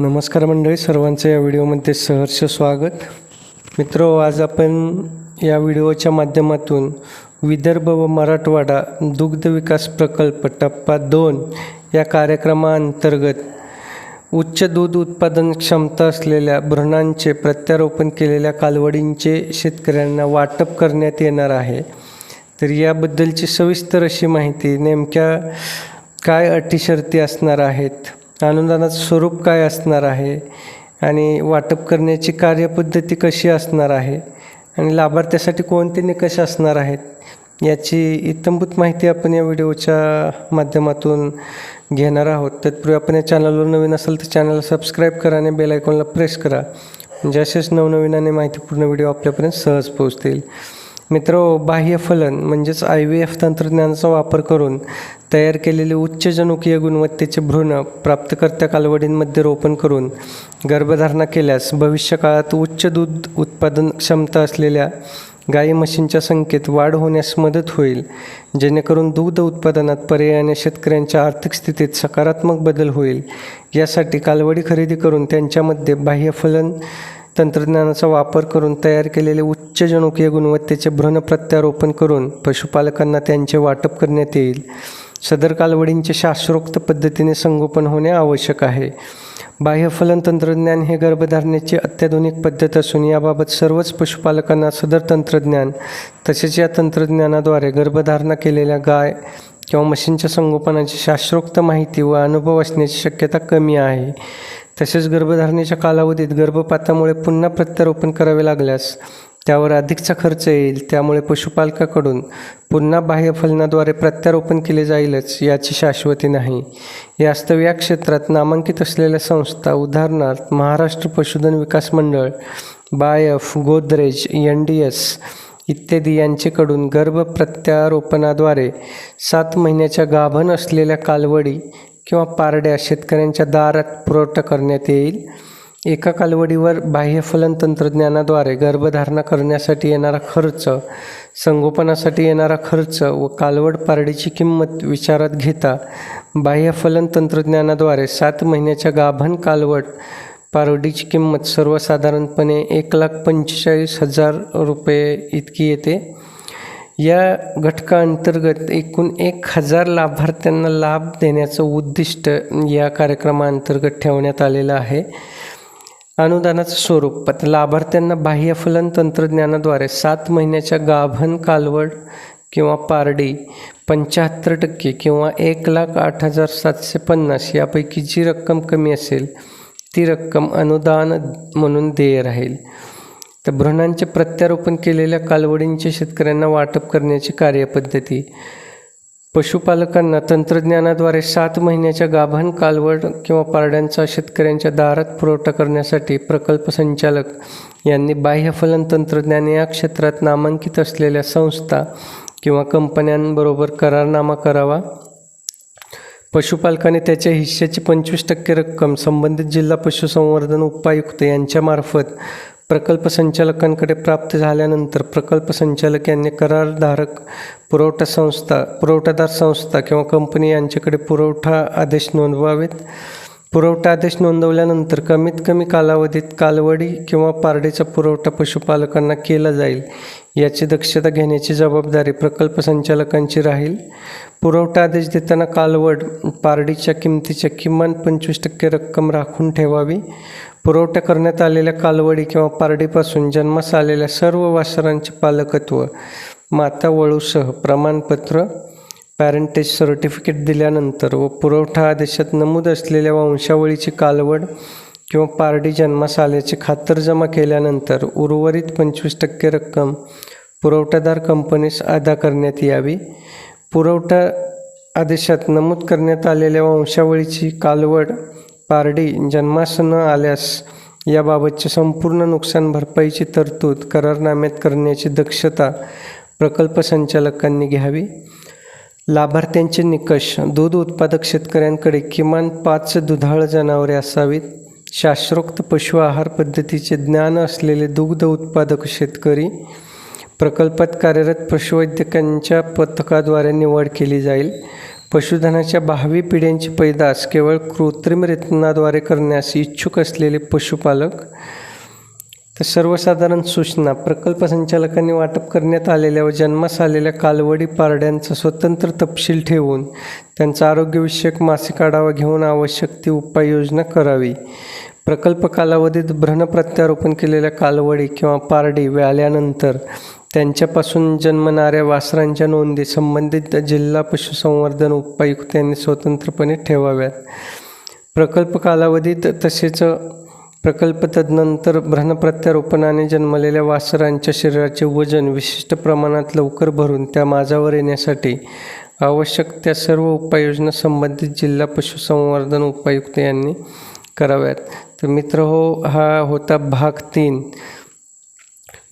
नमस्कार मंडळी सर्वांचं या व्हिडिओमध्ये सहर्ष स्वागत. मित्र आज आपण या व्हिडिओच्या माध्यमातून विदर्भ व मराठवाडा दुग्ध विकास प्रकल्प टप्पा दोन या कार्यक्रमाअंतर्गत उच्च दूध उत्पादन क्षमता असलेल्या भ्रणांचे प्रत्यारोपण केलेल्या कालवडींचे शेतकऱ्यांना वाटप करण्यात येणार आहे. तर याबद्दलची सविस्तर अशी माहिती नेमक्या काय अटी शर्ती असणार आहेत? अनुदानाचं स्वरूप काय असणार आहे? आणि वाटप करण्याची कार्यपद्धती कशी असणार आहे? आणि लाभार्थ्यासाठी कोणते निकष असणार आहेत? याची इत्यंभूत माहिती आपण या व्हिडिओच्या माध्यमातून घेणार आहोत. तत्पूर्वी आपण या चॅनलवर नवीन असेल तर चॅनलला सबस्क्राईब करा आणि बेल आयकॉनला प्रेस करा. म्हणजे असेच नवनवीन आणि माहितीपूर्ण व्हिडिओ आपल्यापर्यंत सहज पोहोचतील. मित्र बाह्य फलन म्हणजेच आय व्ही एफ तंत्रज्ञानाचा वापर करून तयार केलेले उच्च जनुकीय गुणवत्तेचे भ्रूण प्राप्तकर्त्या कालवडींमध्ये रोपण करून गर्भधारणा केल्यास भविष्यकाळात उच्च दूध उत्पादन क्षमता असलेल्या गाई म्हशींच्या संख्येत वाढ होण्यास मदत होईल. जेणेकरून दूध उत्पादनात पर्यायाने शेतकऱ्यांच्या आर्थिक स्थितीत सकारात्मक बदल होईल. यासाठी कालवडी खरेदी करून त्यांच्यामध्ये बाह्यफलन तंत्रज्ञानाचा वापर करून तयार केलेले उच्च जनुकीय गुणवत्तेचे भ्रूण प्रत्यारोपण करून पशुपालकांना त्यांचे वाटप करण्यात येईल. सदर कालवडींचे शास्त्रोक्त पद्धतीने संगोपन होणे आवश्यक आहे. बाह्यफलन तंत्रज्ञान हे गर्भधारणेची अत्याधुनिक पद्धत असून याबाबत सर्वच पशुपालकांना सदर तंत्रज्ञान तसेच या तंत्रज्ञानाद्वारे गर्भधारणा केलेल्या गाय किंवा म्हशींच्या संगोपनाची शास्त्रोक्त माहिती व अनुभव असण्याची शक्यता कमी आहे. तसेच गर्भधारणेच्या कालावधीत गर्भपातामुळे पुन्हा प्रत्यारोपण करावे लागल्यास त्यावर अधिकचा खर्च येईल. त्यामुळे पशुपालकाकडून पुन्हा बाह्यफलनाद्वारे प्रत्यारोपण केले जाईलच याची शाश्वती नाही. यास्तव या क्षेत्रात नामांकित असलेल्या संस्था उदाहरणार्थ महाराष्ट्र पशुधन विकास मंडळ BAIF Godrej N D S इत्यादी यांचेकडून गर्भ प्रत्यारोपणाद्वारे सात महिन्याच्या गाभण असलेल्या कालवडी किंवा पारड्या शेतकऱ्यांच्या दारात पुरवठा करण्यात येईल. एका कालवडीवर बाह्यफलन तंत्रज्ञानाद्वारे गर्भधारणा करण्यासाठी येणारा खर्च संगोपनासाठी येणारा खर्च व कालवड पारडीची किंमत विचारात घेता बाह्यफलन तंत्रज्ञानाद्वारे सात महिन्याच्या गाभण कालवड पारडीची किंमत सर्वसाधारणपणे एक लाख पंचेचाळीस हजार रुपये इतकी येते. या घटकाअंतर्गत एकूण एक हजार लाभार्थ्यांना लाभ देण्याचं उद्दिष्ट या कार्यक्रमाअंतर्गत ठेवण्यात आलेलं आहे. अनुदानाचं स्वरूप आता लाभार्थ्यांना बाह्यफलन तंत्रज्ञानाद्वारे सात महिन्याच्या गाभण कालवड किंवा पारडी पंच्याहत्तर टक्के किंवा एक लाख आठ हजार सातशे पन्नास यापैकी जी रक्कम कमी असेल ती रक्कम अनुदान म्हणून देय राहील. तर भ्रूणांचे प्रत्यारोपण केलेल्या कालवडींचे शेतकऱ्यांना वाटप करण्याची कार्यपद्धती. पशुपालकांना तंत्रज्ञानाद्वारे सात महिन्याच्या गाभण कालवड किंवा पारड्यांचा शेतकऱ्यांच्या दारात पुरवठा करण्यासाठी प्रकल्प संचालक यांनी बाह्यफलन तंत्रज्ञान या क्षेत्रात नामांकित असलेल्या संस्था किंवा कंपन्यांबरोबर करारनामा करावा. पशुपालकाने त्याच्या हिश्श्याची पंचवीस टक्के रक्कम संबंधित जिल्हा पशुसंवर्धन उपायुक्त यांच्यामार्फत प्रकल्प संचालकांकडे प्राप्त झाल्यानंतर प्रकल्प संचालक यांनी करारधारक पुरवठा संस्था पुरवठादार संस्था किंवा कंपनी यांच्याकडे पुरवठा आदेश नोंदवावेत. पुरवठा आदेश नोंदवल्यानंतर कमीत कमी कालावधीत कालवडी किंवा पारडीचा पुरवठा पशुपालकांना केला जाईल याची दक्षता घेण्याची जबाबदारी प्रकल्प संचालकांची राहील. पुरवठा आदेश देताना कालवड पारडीच्या किमतीच्या किमान पंचवीस टक्के रक्कम राखून ठेवावी. पुरवठा करण्यात आलेल्या कालवडी किंवा पारडीपासून जन्मास आलेल्या सर्व वासरांचे पालकत्व माता वळूसह प्रमाणपत्र पॅरेंटेज सर्टिफिकेट दिल्यानंतर व पुरवठा आदेशात नमूद असलेल्या वंशावळीची कालवड किंवा पारडी जन्मास आल्याची खातरजमा केल्यानंतर उर्वरित पंचवीस टक्के रक्कम पुरवठादार कंपनीस अदा करण्यात यावी. पुरवठा आदेशात नमूद करण्यात आलेल्या वंशावळीची कालवड पारडी जन्मास न आल्यास याबाबतची संपूर्ण नुकसान भरपाईची तरतूद करारनाम्यात करण्याची दक्षता प्रकल्प संचालकांनी घ्यावी. लाभार्थ्यांचे निकष दूध उत्पादक शेतकऱ्यांकडे किमान पाच दुधाळ जनावरे असावीत. शास्त्रोक्त पशु आहार पद्धतीचे ज्ञान असलेले दुग्ध उत्पादक शेतकरी प्रकल्पात कार्यरत पशुवैद्यकांच्या पथकाद्वारे निवड केली जाईल. पशुधनाच्या भावी पिढ्यांची पैदास केवळ कृत्रिम रेतनाद्वारे करण्यास इच्छुक असलेले पशुपालक तर सर्वसाधारण सूचना प्रकल्प संचालकांनी वाटप करण्यात आलेल्या व जन्मास आलेल्या कालवडी पारड्यांचा स्वतंत्र तपशील ठेवून त्यांचा आरोग्यविषयक मासिक आढावा घेऊन आवश्यक ती उपाययोजना करावी. प्रकल्प कालावधीत भ्रण प्रत्यारोपण केलेल्या कालवडी किंवा पारडी व्याल्यानंतर त्यांच्यापासून जन्मणाऱ्या वासरांच्या नोंदी संबंधित जिल्हा पशुसंवर्धन उपायुक्त यांनी स्वतंत्रपणे ठेवाव्यात. प्रकल्प कालावधीत तसेच प्रकल्प तदनंतर भ्रणप्रत्यारोपणाने जन्मलेल्या वासरांच्या शरीराचे वजन विशिष्ट प्रमाणात लवकर भरून त्या माझावर येण्यासाठी आवश्यक त्या सर्व उपाययोजना संबंधित जिल्हा पशुसंवर्धन उपायुक्त यांनी कराव्यात. तर मित्र हो हा होता भाग तीन.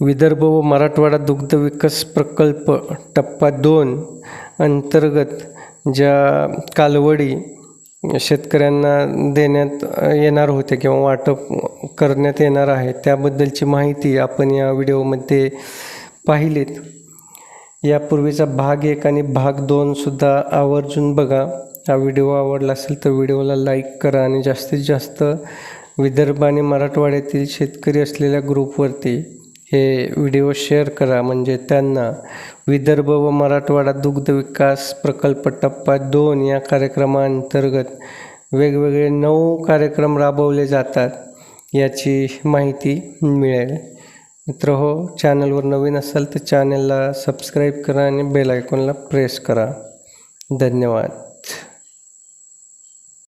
विदर्भ व मराठवाडा दुग्ध विकास प्रकल्प टप्पा दोन अंतर्गत ज्या कालवडी शेतकऱ्यांना देण्यात येणार होते किंवा वाटप करण्यात येणार आहे त्याबद्दलची माहिती आपण या व्हिडिओमध्ये पाहिलीत. यापूर्वीचा भाग एक आणि भाग दोनसुद्धा आवर्जून बघा. हा व्हिडिओ आवडला असेल तर व्हिडिओला लाईक करा आणि जास्तीत जास्त विदर्भ आणि मराठवाड्यातील शेतकरी असलेल्या ग्रुपवरती हे व्हिडिओ शेअर करा. म्हणजे त्यांना विदर्भ व मराठवाडा दुग्ध विकास प्रकल्प टप्पा दोन या कार्यक्रमाअंतर्गत वेगवेगळे नऊ कार्यक्रम राबवले जातात याची माहिती मिळेल. मित्र हो चॅनलवर नवीन असाल तर चॅनलला सबस्क्राईब करा आणि बेल आयकॉनला प्रेस करा. धन्यवाद.